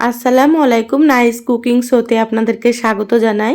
আসসালামু আলাইকুম nice cooking শোতে আপনাদেরকে স্বাগত জানাই।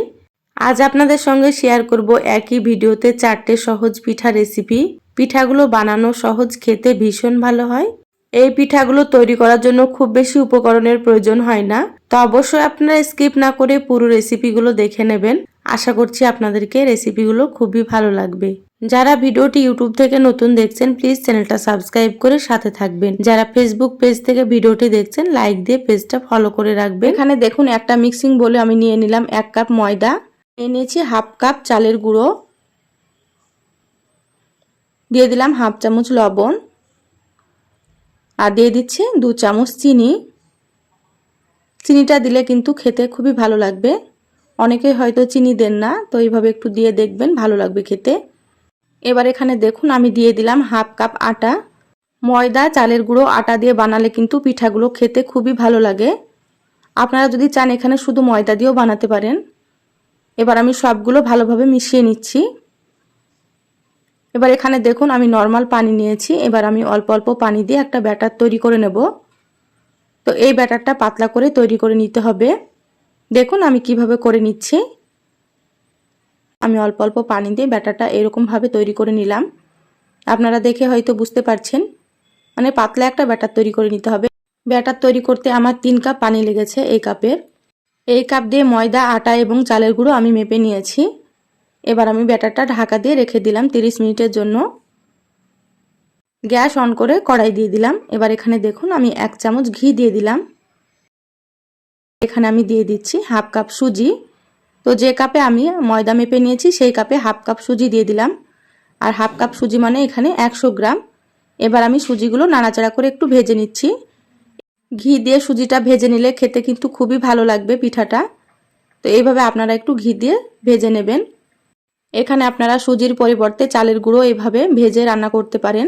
আজ আপনাদের সঙ্গে শেয়ার করব একই ভিডিওতে চারটে সহজ পিঠা রেসিপি। পিঠাগুলো বানানো সহজ, খেতে ভীষণ ভালো হয়। এই পিঠাগুলো তৈরি করার জন্য খুব বেশি উপকরণের প্রয়োজন হয় না। তো অবশ্যই আপনারা স্কিপ না করে পুরো রেসিপিগুলো দেখে নেবেন। আশা করছি আপনাদেরকে রেসিপিগুলো খুবই ভালো লাগবে। যারা ভিডিওটি ইউটিউব থেকে নতুন দেখছেন প্লিজ চ্যানেলটা সাবস্ক্রাইব করে সাথে থাকবেন। যারা ফেসবুক পেজ থেকে ভিডিওটি দেখছেন লাইক দিয়ে পেজটা ফলো করে রাখবেন। এখানে দেখুন একটা মিক্সিং বলে আমি নিয়ে নিলাম এক কাপ ময়দা। নিয়েছি হাফ কাপ চালের গুঁড়ো। দিয়ে দিলাম হাফ চামচ লবণ। আর দিয়ে দিচ্ছি দু চামচ চিনি। চিনিটা দিলে কিন্তু খেতে খুবই ভালো লাগবে। অনেকে হয়তো চিনি দেন না, তো এইভাবে একটু দিয়ে দেখবেন, ভালো লাগবে খেতে। এবার এখানে দেখুন, আমি দিয়ে দিলাম হাফ কাপ আটা। ময়দা, চালের গুঁড়ো, আটা দিয়ে বানালে কিন্তু পিঠাগুলো খেতে খুবই ভালো লাগে। আপনারা যদি চান এখানে শুধু ময়দা দিয়েও বানাতে পারেন। এবার আমি সবগুলো ভালোভাবে মিশিয়ে নিচ্ছি। এবার এখানে দেখুন, আমি নর্মাল পানি নিয়েছি। এবার আমি অল্প অল্প পানি দিয়ে একটা ব্যাটার তৈরি করে নেব। তো এই ব্যাটারটা পাতলা করে তৈরি করে নিতে হবে। দেখুন, আমি কীভাবে করে নিচ্ছি। আমি অল্প অল্প পানি দিয়ে ব্যাটারটা এরকমভাবে তৈরি করে নিলাম। আপনারা দেখে হয়তো বুঝতে পারছেন। মানে পাতলা একটা ব্যাটার তৈরি করে নিতে হবে। ব্যাটার তৈরি করতে আমার তিন কাপ পানি লেগেছে এই কাপের। এই কাপ দিয়ে ময়দা, আটা এবং চালের গুঁড়ো আমি মেপে নিয়েছি। এবার আমি ব্যাটারটা ঢাকা দিয়ে রেখে দিলাম 30 মিনিটের জন্য। গ্যাস অন করে কড়াই দিয়ে দিলাম। এবার এখানে দেখুন, আমি এক চামচ ঘি দিয়ে দিলাম। এখানে আমি দিয়ে দিচ্ছি হাফ কাপ সুজি। তো যে কাপে আমি ময়দা মেপে নিয়েছি, সেই কাপে হাফ কাপ সুজি দিয়ে দিলাম। আর হাফ কাপ সুজি মানে এখানে একশো গ্রাম। এবার আমি সুজিগুলো নাড়াচাড়া করে একটু ভেজে নিচ্ছি। ঘি দিয়ে সুজিটা ভেজে নিলে খেতে কিন্তু খুবই ভালো লাগবে পিঠাটা। তো এইভাবে আপনারা একটু ঘি দিয়ে ভেজে নেবেন। এখানে আপনারা সুজির পরিবর্তে চালের গুঁড়ো এভাবে ভেজে রান্না করতে পারেন।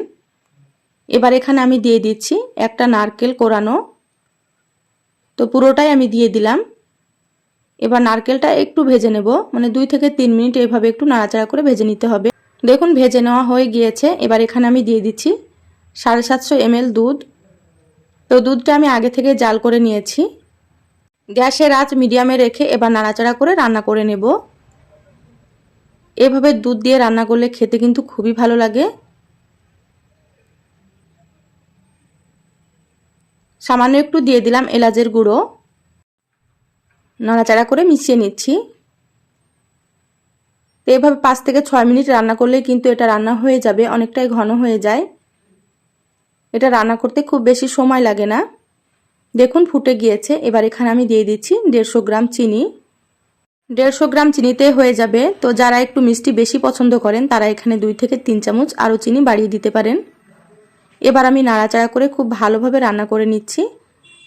এবার এখানে আমি দিয়ে দিচ্ছি একটা নারকেল কোরানো। তো পুরোটাই আমি দিয়ে দিলাম। এবার নারকেলটা একটু ভেজে নেব। মানে দুই থেকে তিন মিনিট এভাবে একটু নাড়াচাড়া করে ভেজে নিতে হবে। দেখুন, ভেজে নেওয়া হয়ে গিয়েছে। এবার এখানে আমি দিয়ে দিচ্ছি সাড়ে সাতশো এমএল দুধ। তো দুধটা আমি আগে থেকে জাল করে নিয়েছি। গ্যাসের আঁচ মিডিয়ামে রেখে এবার নাড়াচাড়া করে রান্না করে নেব। এভাবে দুধ দিয়ে রান্না করলে খেতে কিন্তু খুবই ভালো লাগে। সামান্য একটু দিয়ে দিলাম এলাচের গুঁড়ো। নাড়াচাড়া করে মিশিয়ে নিচ্ছি। তো এভাবে পাঁচ থেকে ছয় মিনিট রান্না করলে কিন্তু এটা রান্না হয়ে যাবে, অনেকটাই ঘন হয়ে যায়। এটা রান্না করতে খুব বেশি সময় লাগে না। দেখুন ফুটে গিয়েছে, এবার এখানে আমি দিয়ে দিচ্ছি দেড়শো গ্রাম চিনি। দেড়শো গ্রাম চিনিতে হয়ে যাবে। তো যারা একটু মিষ্টি বেশি পছন্দ করেন, তারা এখানে দুই থেকে তিন চামচ আরও চিনি বাড়িয়ে দিতে পারেন। এবার আমি নাড়াচাড়া করে খুব ভালোভাবে রান্না করে নিচ্ছি।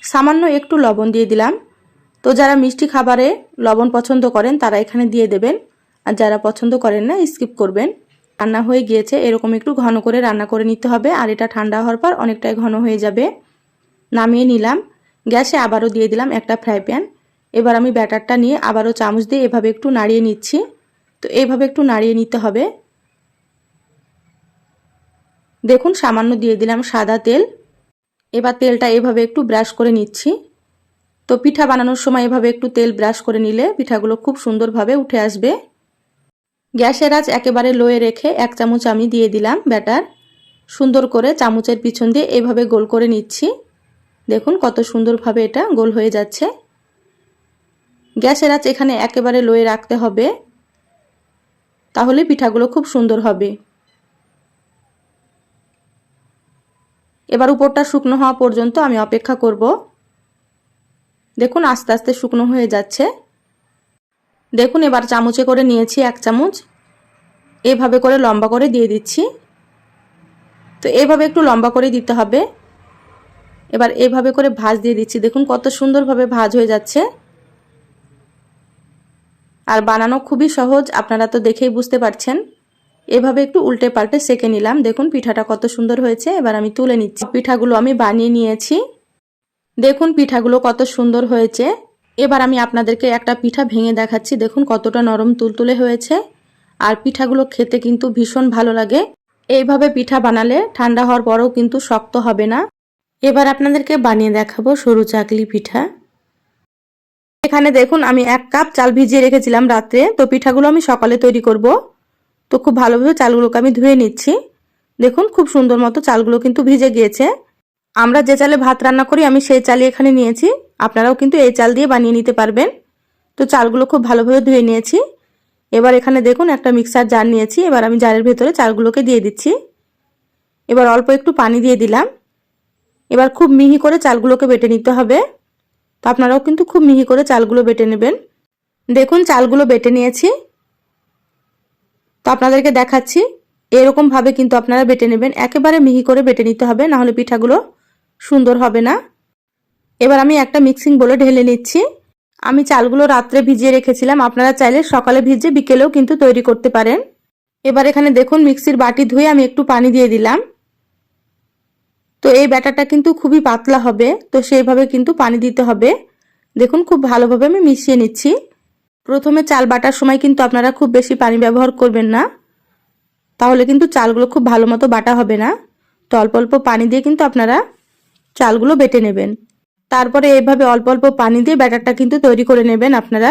সামান্য একটু লবণ দিয়ে দিলাম। তো যারা মিষ্টি খাবারে লবণ পছন্দ করেন, তারা এখানে দিয়ে দেবেন। আর যারা পছন্দ করেন না, স্কিপ করবেন। রান্না হয়ে গিয়েছে, এরকম একটু ঘন করে রান্না করে নিতে হবে। আর এটা ঠান্ডা হওয়ার পর অনেকটাই ঘন হয়ে যাবে। নামিয়ে নিলাম। গ্যাসে আবারও দিয়ে দিলাম একটা ফ্রাই প্যান। এবার আমি ব্যাটারটা নিয়ে আবারও চামচ দিয়ে এভাবে একটু নাড়িয়ে নিচ্ছি। তো এইভাবে একটু নাড়িয়ে নিতে হবে। দেখুন, সামান্য দিয়ে দিলাম সাদা তেল। এবার তেলটা এভাবে একটু ব্রাশ করে নিচ্ছি। তো পিঠা বানানোর সময় এভাবে একটু তেল ব্রাশ করে নিলে পিঠাগুলো খুব সুন্দরভাবে উঠে আসবে। গ্যাসের আঁচ একেবারে লোয়ে রেখে এক চামচ আমি দিয়ে দিলাম ব্যাটার। সুন্দর করে চামচের পিছন দিয়ে এভাবে গোল করে নিচ্ছি। দেখুন কত সুন্দরভাবে এটা গোল হয়ে যাচ্ছে। গ্যাসের আঁচ এখানে একেবারে লোয়ে রাখতে হবে। তাহলে পিঠাগুলো খুব সুন্দর হবে। এবার উপরটা শুকনো হওয়া পর্যন্ত আমি অপেক্ষা করব। দেখুন, আস্তে আস্তে শুকনো হয়ে যাচ্ছে। দেখুন, এবার চামচে করে নিয়েছি এক চামচ। এভাবে করে লম্বা করে দিয়ে দিচ্ছি। তো এভাবে একটু লম্বা করে দিতে হবে। এবার এভাবে করে ভাজ দিয়ে দিচ্ছি। দেখুন, কত সুন্দরভাবে ভাজ হয়ে যাচ্ছে। আর বানানো খুবই সহজ, আপনারা তো দেখেই বুঝতে পারছেন। এভাবে একটু উল্টে পাল্টে সেকে নিলাম। দেখুন, পিঠাটা কত সুন্দর হয়েছে। এবার আমি তুলে নিচ্ছি। পিঠাগুলো আমি বানিয়ে নিয়েছি। দেখুন পিঠাগুলো কত সুন্দর হয়েছে। এবার আমি আপনাদেরকে একটা পিঠা ভেঙে দেখাচ্ছি। দেখুন কতটা নরম তুলতুলে হয়েছে। আর পিঠাগুলো খেতে কিন্তু ভীষণ ভালো লাগে। এইভাবে পিঠা বানালে ঠান্ডা হওয়ার পরেও কিন্তু শক্ত হবে না। এবার আপনাদেরকে বানিয়ে দেখাবো সরু চাকলি পিঠা। এখানে দেখুন আমি এক কাপ চাল ভিজিয়ে রেখেছিলাম রাত্রে। তো পিঠাগুলো আমি সকালে তৈরি করব। তো খুব ভালোভাবে চালগুলোকে আমি ধুয়ে নিচ্ছি। দেখুন খুব সুন্দর মতো চালগুলো কিন্তু ভিজে গিয়েছে। আমরা যে চালে ভাত রান্না করি, আমি সেই চালই এখানে নিয়েছি। আপনারাও কিন্তু এই চাল দিয়ে বানিয়ে নিতে পারবেন। তো চালগুলো খুব ভালোভাবে ধুয়ে নিয়েছি। এবার এখানে দেখুন, একটা মিক্সার জার নিয়েছি। এবার আমি জারের ভেতরে চালগুলোকে দিয়ে দিচ্ছি। এবার অল্প একটু পানি দিয়ে দিলাম। এবার খুব মিহি করে চালগুলোকে বেটে নিতে হবে। তো আপনারাও কিন্তু খুব মিহি করে চালগুলো বেটে নেবেন। দেখুন, চালগুলো বেটে নিয়েছি। তো আপনাদেরকে দেখাচ্ছি। এরকমভাবে কিন্তু আপনারা বেটে নেবেন। একেবারে মিহি করে বেটে নিতে হবে, নাহলে পিঠাগুলো সুন্দর হবে না? এবার আমি একটা মিক্সিং বলে ঢেলে নিচ্ছি। আমি চালগুলো রাত্রে ভিজিয়ে রেখেছিলাম। আপনারা চাইলে সকালে ভিজে বিকেলেও কিন্তু তৈরি করতে পারেন। এবার এখানে দেখুন মিক্সির বাটি ধুয়ে আমি একটু পানি দিয়ে দিলাম। তো এই ব্যাটারটা কিন্তু খুবই পাতলা হবে, তো সেইভাবে কিন্তু পানি দিতে হবে। দেখুন খুব ভালোভাবে আমি মিশিয়ে নিচ্ছি। প্রথমে চাল বাটার সময় কিন্তু আপনারা খুব বেশি পানি ব্যবহার করবেন না। তাহলে কিন্তু চালগুলো খুব ভালো মতো বাটা হবে না। তো অল্প অল্প পানি দিয়ে কিন্তু আপনারা চালগুলো বেটে নেবেন। তারপরে এইভাবে অল্প অল্প পানি দিয়ে ব্যাটারটা কিন্তু তৈরি করে নেবেন আপনারা।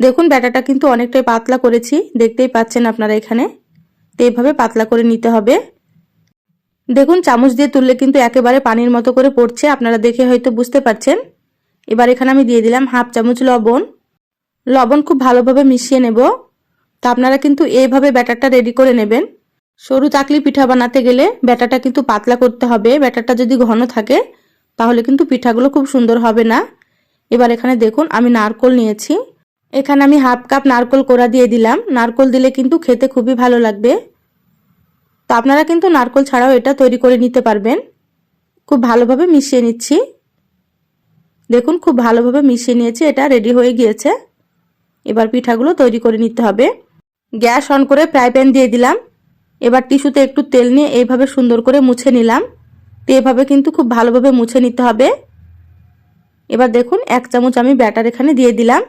দেখুন, ব্যাটারটা কিন্তু অনেকটাই পাতলা করেছি, দেখতেই পাচ্ছেন আপনারা এখানে। তো এইভাবে পাতলা করে নিতে হবে। দেখুন, চামচ দিয়ে তুললে কিন্তু একেবারে পানির মতো করে পড়ছে, আপনারা দেখে হয়তো বুঝতে পারছেন। এবার এখানে আমি দিয়ে দিলাম হাফ চামচ লবণ। লবণ খুব ভালোভাবে মিশিয়ে নেব। তা আপনারা কিন্তু এইভাবে ব্যাটারটা রেডি করে নেবেন। সরু চাকলি পিঠা বানাতে গেলে ব্যাটারটা কিন্তু পাতলা করতে হবে। ব্যাটারটা যদি ঘন থাকে, তাহলে কিন্তু পিঠাগুলো খুব সুন্দর হবে না। এবার এখানে দেখুন, আমি নারকোল নিয়েছি। এখানে আমি হাফ কাপ নারকোল কোড়া দিয়ে দিলাম। নারকোল দিলে কিন্তু খেতে খুবই ভালো লাগবে। তো আপনারা কিন্তু নারকোল ছাড়াও এটা তৈরি করে নিতে পারবেন। খুব ভালোভাবে মিশিয়ে নিচ্ছি। দেখুন, খুব ভালোভাবে মিশিয়ে নিয়েছি, এটা রেডি হয়ে গিয়েছে। এবার পিঠাগুলো তৈরি করে নিতে হবে। গ্যাস অন করে ফ্রাই প্যান দিয়ে দিলাম। এবার টিস্যুতে একটু তেল নিয়ে এইভাবে সুন্দর করে মুছে নিলাম। তো এভাবে কিন্তু খুব ভালোভাবে মুছে নিতে হবে। এবার দেখুন, এক চামচ আমি ব্যাটার এখানে দিয়ে দিলাম।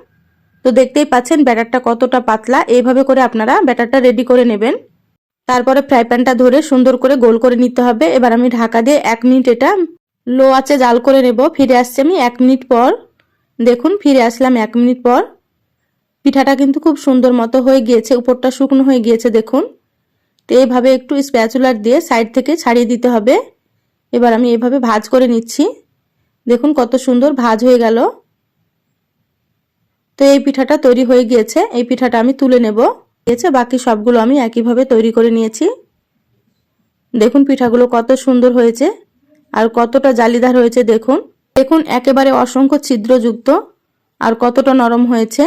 তো দেখতেই পাচ্ছেন, ব্যাটারটা কতটা পাতলা। এইভাবে করে আপনারা ব্যাটারটা রেডি করে নেবেন। তারপরে ফ্রাই প্যানটা ধরে সুন্দর করে গোল করে নিতে হবে। এবার আমি ঢাকা দিয়ে এক মিনিট এটা লো আছে জাল করে নেব। ফিরে আসছি আমি এক মিনিট পর। দেখুন, ফিরে আসলাম এক মিনিট পর। পিঠাটা কিন্তু খুব সুন্দর মতো হয়ে গিয়েছে, উপরটা শুকনো হয়ে গিয়েছে, দেখুন। তো এইভাবে একটু স্প্যাচুলার দিয়ে সাইড থেকে ছাড়িয়ে দিতে হবে। এবার আমি এভাবে ভাজ করে নিচ্ছি। দেখুন কত সুন্দর ভাজ হয়ে গেল। তো এই পিঠাটা তৈরি হয়ে গিয়েছে। এই পিঠাটা আমি তুলে নেব। গিয়েছে বাকি সবগুলো আমি একইভাবে তৈরি করে নিয়েছি। দেখুন পিঠাগুলো কত সুন্দর হয়েছে আর কতটা জালিদার হয়েছে দেখুন। দেখুন একেবারে অসংখ্য ছিদ্রযুক্ত আর কতটা নরম হয়েছে।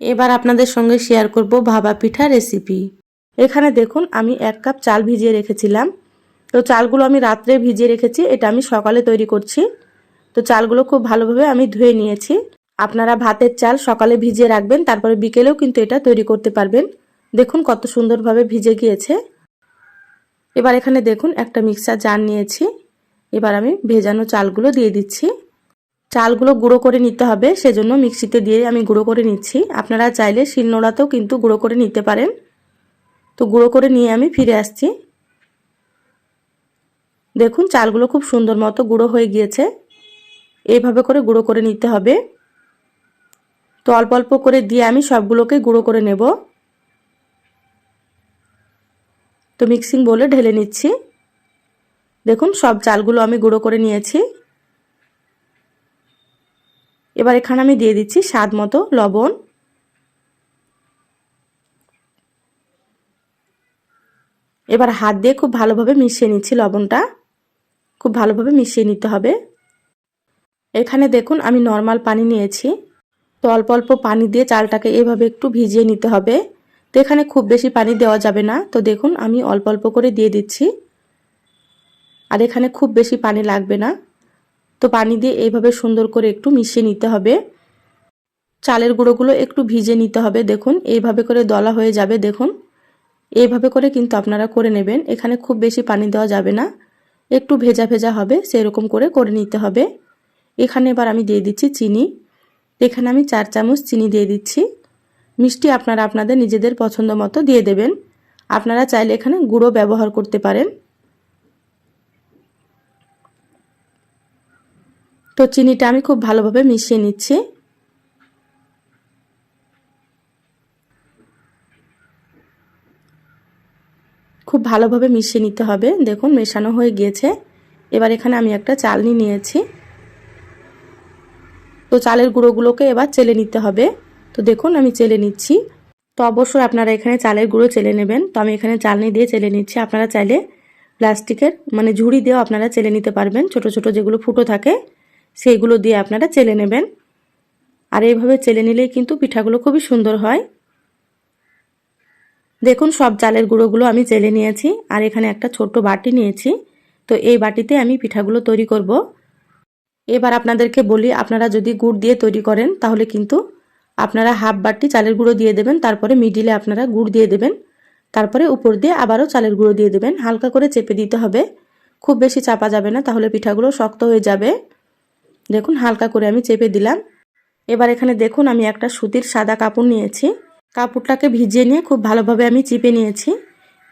এবার আপনাদের সঙ্গে শেয়ার করব ভাবা পিঠা রেসিপি এখানে দেখুন, আমি এক কাপ চাল ভিজিয়ে রেখেছিলাম। তো চালগুলো আমি রাত্রে ভিজিয়ে রেখেছি, এটা আমি সকালে তৈরি করছি। তো চালগুলো খুব ভালোভাবে আমি ধুয়ে নিয়েছি। আপনারা ভাতের চাল সকালে ভিজিয়ে রাখবেন, তারপরে বিকেলেও কিন্তু এটা তৈরি করতে পারবেন। দেখুন কত সুন্দরভাবে ভিজে গিয়েছে। এবার এখানে দেখুন, একটা মিক্সার জার নিয়েছি। এবার আমি ভেজানো চালগুলো দিয়ে দিচ্ছি। চালগুলো গুঁড়ো করে নিতে হবে, সেজন্য মিক্সিতে দিয়ে আমি গুঁড়ো করে নিচ্ছি। আপনারা চাইলে শিলনোড়াতেও কিন্তু গুঁড়ো করে নিতে পারেন। তো গুঁড়ো করে নিয়ে আমি ফিরে আসছি। দেখুন, চালগুলো খুব সুন্দর মতো গুঁড়ো হয়ে গিয়েছে। এইভাবে করে গুঁড়ো করে নিতে হবে। তো অল্প অল্প করে দিয়ে আমি সবগুলোকে গুঁড়ো করে নেব। তো মিক্সিং বলে ঢেলে নিচ্ছি। দেখুন, সব চালগুলো আমি গুঁড়ো করে নিয়েছি। এবার এখানে আমি দিয়ে দিচ্ছি স্বাদ মতো লবণ। এবার হাত দিয়ে খুব ভালোভাবে মিশিয়ে নিচ্ছি লবণটা। খুব ভালোভাবে মিশিয়ে নিতে হবে। এখানে দেখুন আমি নর্মাল পানি নিয়েছি। তো অল্প অল্প পানি দিয়ে চালটাকে এভাবে একটু ভিজিয়ে নিতে হবে। তো এখানে খুব বেশি পানি দেওয়া যাবে না। তো দেখুন আমি অল্প অল্প করে দিয়ে দিচ্ছি। আর এখানে খুব বেশি পানি লাগবে না। তো পানি দিয়ে এইভাবে সুন্দর করে একটু মিশিয়ে নিতে হবে। চালের গুঁড়োগুলো একটু ভিজে নিতে হবে। দেখুন এইভাবে করে দলা হয়ে যাবে। দেখুন এইভাবে করে কিন্তু আপনারা করে নেবেন। এখানে খুব বেশি পানি দেওয়া যাবে না। একটু ভেজা ভেজা হবে, সেরকম করে করে নিতে হবে। এখানে এবার আমি দিয়ে দিচ্ছি চিনি। এখানে আমি চার চামচ চিনি দিয়ে দিচ্ছি। মিষ্টি আপনারা আপনাদের নিজেদের পছন্দ মতো দিয়ে দেবেন। আপনারা চাইলে এখানে গুঁড়ো ব্যবহার করতে পারেন। তো চিনিটা আমি খুব ভালোভাবে মিশিয়ে নিচ্ছি। খুব ভালোভাবে মিশিয়ে নিতে হবে। দেখুন, মেশানো হয়ে গিয়েছে। এবার এখানে আমি একটা চালনি নিয়েছি। তো চালের গুঁড়োগুলোকে এবার চেলে নিতে হবে। তো দেখুন, আমি চেলে নিচ্ছি। তো অবশ্যই আপনারা এখানে চালের গুঁড়ো চেলে নেবেন। তো আমি এখানে চালনি দিয়ে চেলে নিচ্ছি। আপনারা চাইলে প্লাস্টিকের মানে ঝুড়ি দিয়েও আপনারা চেলে নিতে পারবেন। ছোট ছোট যেগুলো ফুটো থাকে, সেইগুলো দিয়ে আপনারা চেলে নেবেন। আর এইভাবে চেলে নিলেই কিন্তু পিঠাগুলো খুবই সুন্দর হয়। দেখুন, সব চালের গুঁড়োগুলো আমি চেলে নিয়েছি, আর এখানে একটা ছোট্ট বাটি নিয়েছি। তো এই বাটিতে আমি পিঠাগুলো তৈরি করব। এবার আপনাদেরকে বলি, আপনারা যদি গুড় দিয়ে তৈরি করেন, তাহলে কিন্তু আপনারা হাফ বাটি চালের গুঁড়ো দিয়ে দেবেন, তারপরে মিডিলে আপনারা গুড় দিয়ে দেবেন। তারপরে উপর দিয়ে আবারও চালের গুঁড়ো দিয়ে দেবেন। হালকা করে চেপে দিতে হবে। খুব বেশি চাপা যাবে না, তাহলে পিঠাগুলো শক্ত হয়ে যাবে। দেখুন, হালকা করে আমি চেপে দিলাম। এবার এখানে দেখুন, আমি একটা সুতির সাদা কাপড় নিয়েছি। কাপড়টাকে ভিজিয়ে নিয়ে খুব ভালোভাবে আমি চিপে নিয়েছি।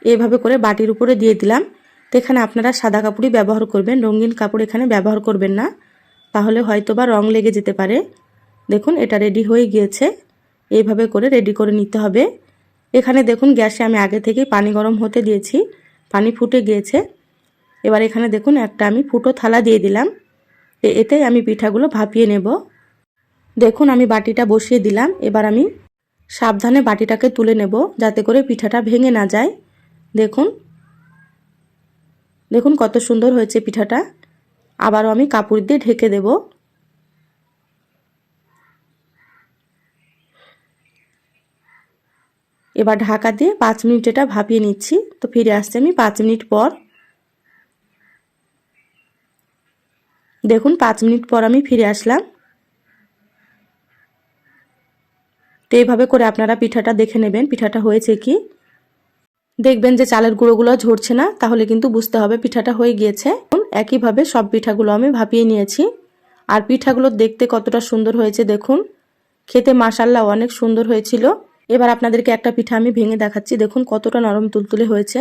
এভাবে করে বাটির উপরে দিয়ে দিলাম। তো এখানে আপনারা সাদা কাপড়ই ব্যবহার করবেন, রঙিন কাপড় এখানে ব্যবহার করবেন না। তাহলে হয়তো বা রং লেগে যেতে পারে। দেখুন, এটা রেডি হয়ে গিয়েছে। এইভাবে করে রেডি করে নিতে হবে। এখানে দেখুন, গ্যাসে আমি আগে থেকেই পানি গরম হতে দিয়েছি। পানি ফুটে গিয়েছে। এবার এখানে দেখুন, একটা আমি ফুটো থালা দিয়ে দিলাম। এতেই আমি পিঠাগুলো ভাপিয়ে নেব। দেখুন, আমি বাটিটা বসিয়ে দিলাম। এবার আমি সাবধানে বাটিটাকে তুলে নেব যাতে করে পিঠাটা ভেঙে না যায়। দেখুন। দেখুন কত সুন্দর হয়েছে পিঠাটা। আবারও আমি কাপড় দিয়ে ঢেকে দেব। এবার ঢাকা দিয়ে পাঁচ মিনিট এটা ভাপিয়ে নিচ্ছি। তো ফিরে আসছে আমি পাঁচ মিনিট পর। দেখুন, পাঁচ মিনিট পর আমি ফিরে আসলাম। তো এইভাবে করে আপনারা পিঠাটা দেখে নেবেন, পিঠাটা হয়েছে কি? দেখবেন যে চালের গুঁড়োগুলো ঝরছে না, তাহলে কিন্তু বুঝতে হবে পিঠাটা হয়ে গিয়েছে। একইভাবে সব পিঠাগুলো আমি ভাপিয়ে নিয়েছি। আর পিঠাগুলো দেখতে কতটা সুন্দর হয়েছে, দেখুন। খেতে মাসাল্লাহ অনেক সুন্দর হয়েছিল। এবার আপনাদেরকে একটা পিঠা আমি ভেঙে দেখাচ্ছি, দেখুন কতটা নরম তুলতুলে হয়েছে।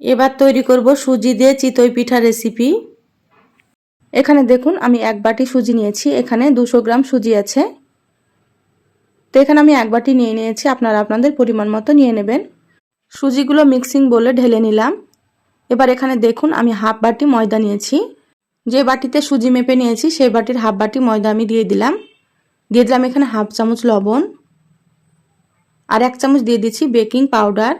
এবার তৈরি করব সুজি দিয়ে চিতই পিঠা রেসিপি। এখানে দেখুন, আমি এক বাটি সুজি নিয়েছি, এখানে দুশো গ্রাম সুজি আছে। তো এখানে আমি এক বাটি নিয়ে নিয়েছি। আপনারা আপনাদের পরিমাণ মতো নিয়ে নেবেন। সুজিগুলো মিক্সিং বলে ঢেলে নিলাম। এবার এখানে দেখুন, আমি হাফ বাটি ময়দা নিয়েছি। যে বাটিতে সুজি মেপে নিয়েছি, সেই বাটির হাফ বাটি ময়দা আমি দিয়ে দিলাম। দিয়ে দিলাম এখানে হাফ চামচ লবণ। আর এক চামচ দিয়ে দিচ্ছি বেকিং পাউডার।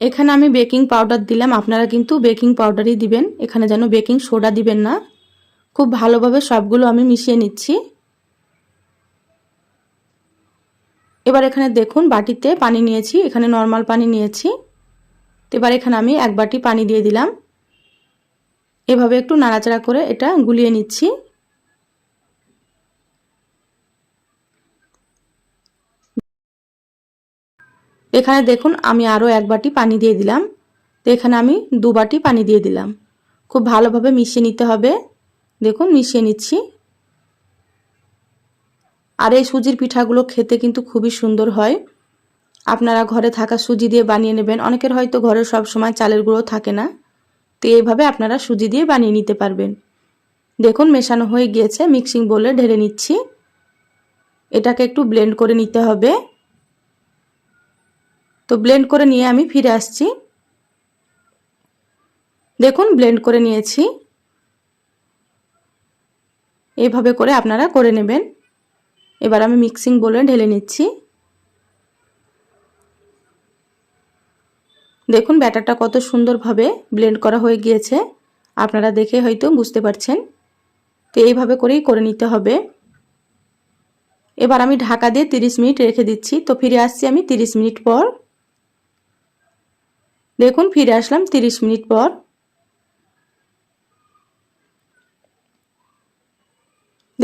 এখানে আমি বেকিং পাউডার দিলাম। আপনারা কিন্তু বেকিং পাউডারই দিবেন। এখানে যেন বেকিং সোডা দিবেন না। খুব ভালোভাবে সবগুলো আমি মিশিয়ে নিচ্ছি। এবার এখানে দেখুন বাটিতে পানি নিয়েছি, এখানে নর্মাল পানি নিয়েছি। তো এবার এখানে আমি এক বাটি পানি দিয়ে দিলাম। এভাবে একটু নাড়াচাড়া করে এটা গুলিয়ে নিচ্ছি। এখানে দেখুন আমি আরও এক বাটি পানি দিয়ে দিলাম। তো এখানে আমি দু বাটি পানি দিয়ে দিলাম। খুব ভালোভাবে মিশিয়ে নিতে হবে। দেখুন মিশিয়ে নিচ্ছি। আর এই সুজির পিঠাগুলো খেতে কিন্তু খুবই সুন্দর হয়। আপনারা ঘরে থাকা সুজি দিয়ে বানিয়ে নেবেন। অনেকের হয়তো ঘরে সব সময় চালের গুঁড়ো থাকে না। তো এইভাবে আপনারা সুজি দিয়ে বানিয়ে নিতে পারবেন। দেখুন, মেশানো হয়ে গিয়েছে। মিক্সিং বলে ঢেলে নিচ্ছি। এটাকে একটু ব্লেন্ড করে নিতে হবে। তো ব্লেন্ড করে নিয়ে আমি ফিরে আসছি। দেখুন, ব্লেন্ড করে নিয়েছি। এইভাবে করে আপনারা করে নেবেন। এবার আমি মিক্সিং বলে ঢেলে নিচ্ছি। দেখুন ব্যাটারটা কত সুন্দরভাবে ব্লেন্ড করা হয়ে গিয়েছে। আপনারা দেখে হয়তো বুঝতে পারছেন। তো এইভাবে করেই করে নিতে হবে। এবার আমি ঢাকা দিয়ে 30 মিনিট রেখে দিচ্ছি। তো ফিরে আসছি আমি 30 মিনিট পর। দেখুন ফিরে আসলাম 30 মিনিট পর।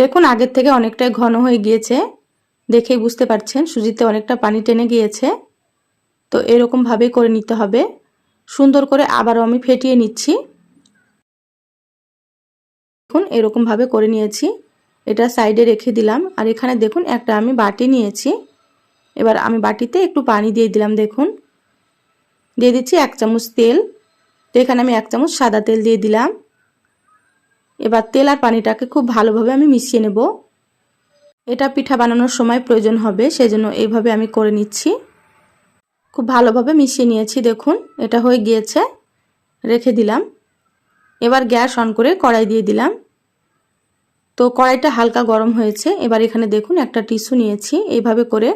দেখুন, আগের থেকে অনেকটাই ঘন হয়ে গিয়েছে। দেখেই বুঝতে পারছেন, সুজিতে অনেকটা পানি টেনে গিয়েছে। তো এরকমভাবেই করে নিতে হবে। সুন্দর করে আবারও আমি ফেটিয়ে নিচ্ছি। দেখুন, এরকমভাবে করে নিয়েছি। এটা সাইডে রেখে দিলাম। আর এখানে দেখুন, একটা আমি বাটি নিয়েছি। এবার আমি বাটিতে একটু পানি দিয়ে দিলাম, দেখুন। দিয়ে দিচ্ছি এক চামচ তেল। তো এখানে আমি এক চামচ সাদা তেল দিয়ে দিলাম। এবার তেল আর পানিটাকে খুব ভালোভাবে আমি মিশিয়ে নেব। এটা পিঠা বানানোর সময় প্রয়োজন হবে, সেজন্য এইভাবে আমি করে নিচ্ছি। খুব ভালোভাবে মিশিয়ে নিয়েছি, দেখুন, এটা হয়ে গিয়েছে, রেখে দিলাম। এবার গ্যাস অন করে কড়াই দিয়ে দিলাম। তো কড়াইটা হালকা গরম হয়েছে, এবার এখানে দেখুন, একটা টিস্যু নিয়েছি, এইভাবে করে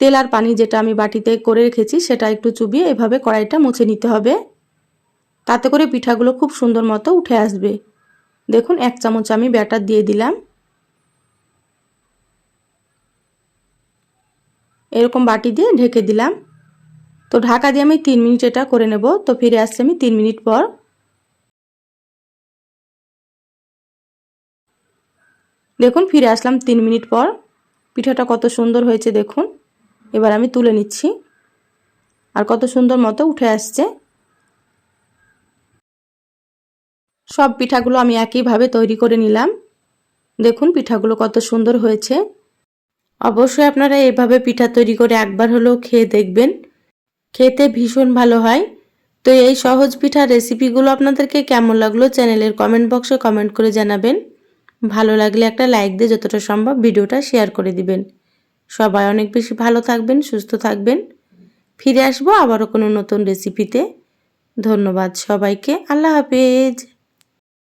তেল আর পানি যেটা আমি বাটিতে করে রেখেছি, সেটা একটু চুবিয়ে এভাবে কড়াইটা মুছে নিতে হবে। তাতে করে পিঠাগুলো খুব সুন্দর মতো উঠে আসবে। দেখুন, এক চামচ আমি ব্যাটার দিয়ে দিলাম। এরকম বাটি দিয়ে ঢেকে দিলাম। তো ঢাকা দিয়ে আমি তিন মিনিট এটা করে নেব। তো ফিরে আসছি আমি তিন মিনিট পর। দেখুন, ফিরে আসলাম তিন মিনিট পর। পিঠাটা কত সুন্দর হয়েছে, দেখুন। এবার আমি তুলে নিচ্ছি। আর কত সুন্দর মতো উঠে আসছে। সব পিঠাগুলো আমি একইভাবে তৈরি করে নিলাম। দেখুন পিঠাগুলো কত সুন্দর হয়েছে। অবশ্যই আপনারা এভাবে পিঠা তৈরি করে একবার হলেও খেয়ে দেখবেন। খেতে ভীষণ ভালো হয়। তো এই সহজ পিঠার রেসিপিগুলো আপনাদেরকে কেমন লাগল চ্যানেলের কমেন্ট বক্সে কমেন্ট করে জানাবেন। ভালো লাগলে একটা লাইক দিয়ে যতটা সম্ভব ভিডিওটা শেয়ার করে দিবেন। সবাই অনেক বেশি ভালো থাকবেন, সুস্থ থাকবেন। ফিরে আসব আবারও কোনো নতুন রেসিপিতে। ধন্যবাদ সবাইকে, আল্লাহ হাফেজ।